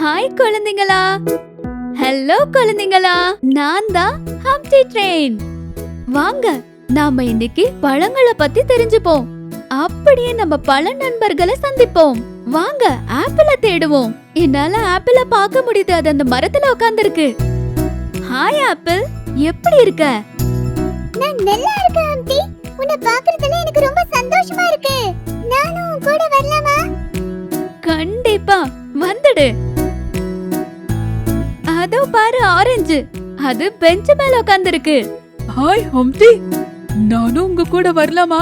Hi குழந்தைங்களா. Hello குழந்தைங்களா. நான் தான் ஹம்டி ட்ரெயின் வாங்க நாம இன்னைக்கு பழங்களை பத்தி தெரிஞ்சுப்போம். அப்படியே நம்ம பல நண்பர்களை சந்திப்போம். வாங்க ஆப்பிள தேடுவோம். என்னால ஆப்பிள பார்க்க முடியுது. அது அந்த மரத்துல உட்கார்ந்திருக்கு ஹாய் ஆப்பிள். எப்படி இருக்க? நான் நல்லா இருக்கேன் ஆண்டி உன்னை பார்க்கிறதுல எனக்கு ரொம்ப சந்தோஷமா இருக்கு. வந்துடு அதோ பாரு ஆரஞ்சு அது பெஞ்ச் மேல உட்கார்ந்திருக்கு ஹாய் ஹம்டி நானும் உங்க கூட வரலாமா?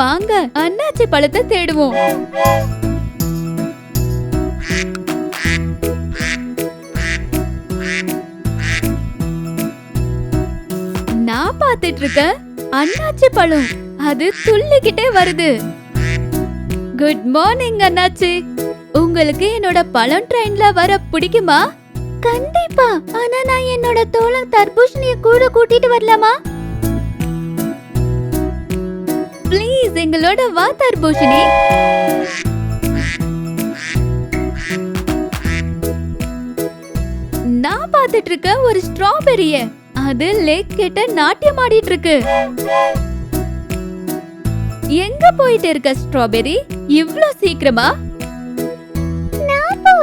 வாங்க அண்ணாச்சி பழத்தை தேடுவோம். நான் பார்த்துட்டு இருக்க அண்ணாச்சி பழம். அது துள்ளிக்கிட்டே வருது. குட் மார்னிங் அண்ணாச்சி. உங்களுக்கு என்னோட பழம் ட்ரெயின்ல வர பிடிக்குமா? கண்டிப்பா. ஆனா நான் என்னோட தோழன் தர்பூஷணிய கூட கூட்டிட்டு வரலாமா? ப்ளீஸ் எங்களோட வா தர்பூஷணி நான் பாத்துட்டு இருக்க ஒரு ஸ்ட்ராபெரிய. அது லேக் கிட்ட நாட்டியம் ஆடிட்டு இருக்கு. எங்க போயிட்டு இருக்க ஸ்ட்ராபெரி? இவ்ளோ சீக்கிரமா?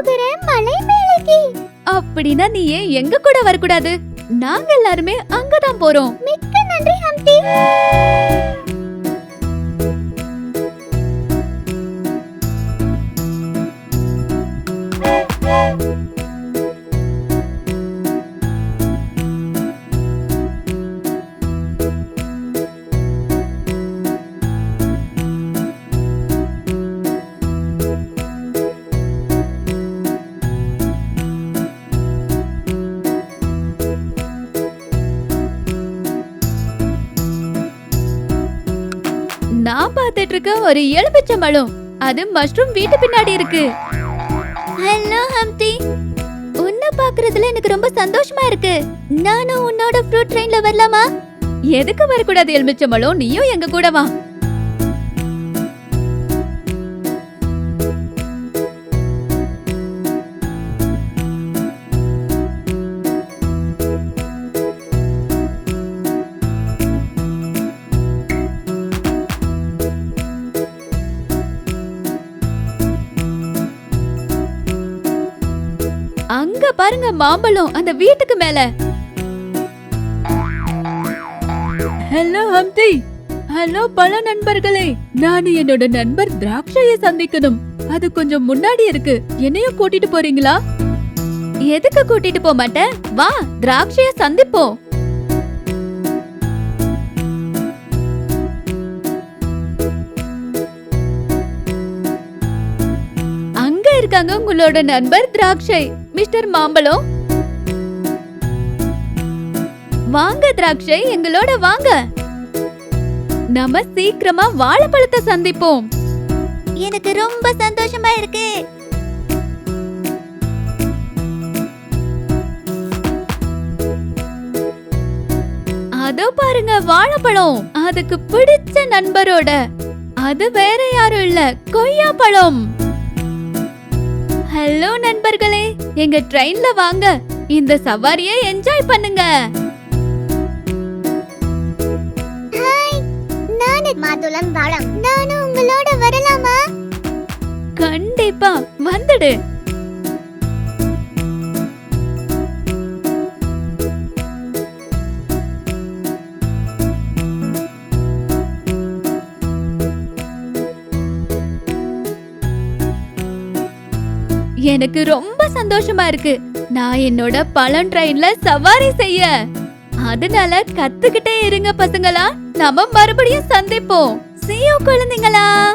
போகிறேன் மலை மேலைக்கு அப்படின்னா நீ ஏன் எங்க கூட வரக்கூடாது? நாங்க எல்லாருமே அங்கதான் போறோம். மிக்க நன்றி ஹம்டி நான் பார்த்துட்டு இருக்க ஒரு எலுமிச்சம்பழம். அது மஷ்ரூம் வீட்டு பின்னாடி இருக்கு. ஹலோ ஹம்டி உன்னை பாக்குறதுல எனக்கு ரொம்ப சந்தோஷமா இருக்கு. நானும் உன்னோட ஃப்ரூட் ட்ரெயின்ல வரலாமா? எதுக்கு வரக்கூடாது எலுமிச்சம்பழம்? நீயும் எங்க கூட வா. பாருங்க மாம்பழம் அந்த வீட்டுக்கு மேல. ஹலோ ஹம்டி ஹலோ பல நண்பர்களே. நான் என்னோட நண்பர் திராட்சையை சந்திக்கணும். அது கொஞ்சம் முன்னாடி இருக்கு. என்னையும் கூட்டிட்டு போறீங்களா? எதுக்கு கூட்டிட்டு போக மாட்டேன் வா திராட்சைய சந்திப்போம். அங்க இருக்காங்க உங்களோட நண்பர் திராட்சை. மிஸ்டர் மாம்பழம்? வாங்க திராட்சை எங்களோட வாங்க. நம்ம சீக்கிரமா வாழைப்பழத்தை சந்திப்போம். எனக்கு ரொம்ப சந்தோஷமா இருக்கு. அதோ பாருங்க வாழைப்பழம். அதுக்கு பிடிச்ச நண்பரோட. அது வேற யாரும் இல்ல கொய்யா பழம் ஹலோ நண்பர்களே. எங்க ட்ரெயின்ல வாங்க. இந்த சவாரியை என்ஜாய் பண்ணுங்க. ஹாய் நானு மாதுளம் பழம் நானும் உங்களோட வரலாமா? கண்டிப்பா. வந்துடு. எனக்கு ரொம்ப சந்தோஷமா இருக்கு. நான் என்னோட பழம் ட்ரெயின்ல சவாரி செய்ய. அதனால கத்துக்கிட்டே இருங்க பசங்களா. நம்ம மறுபடியும் சந்திப்போம். See குழந்தைங்களா.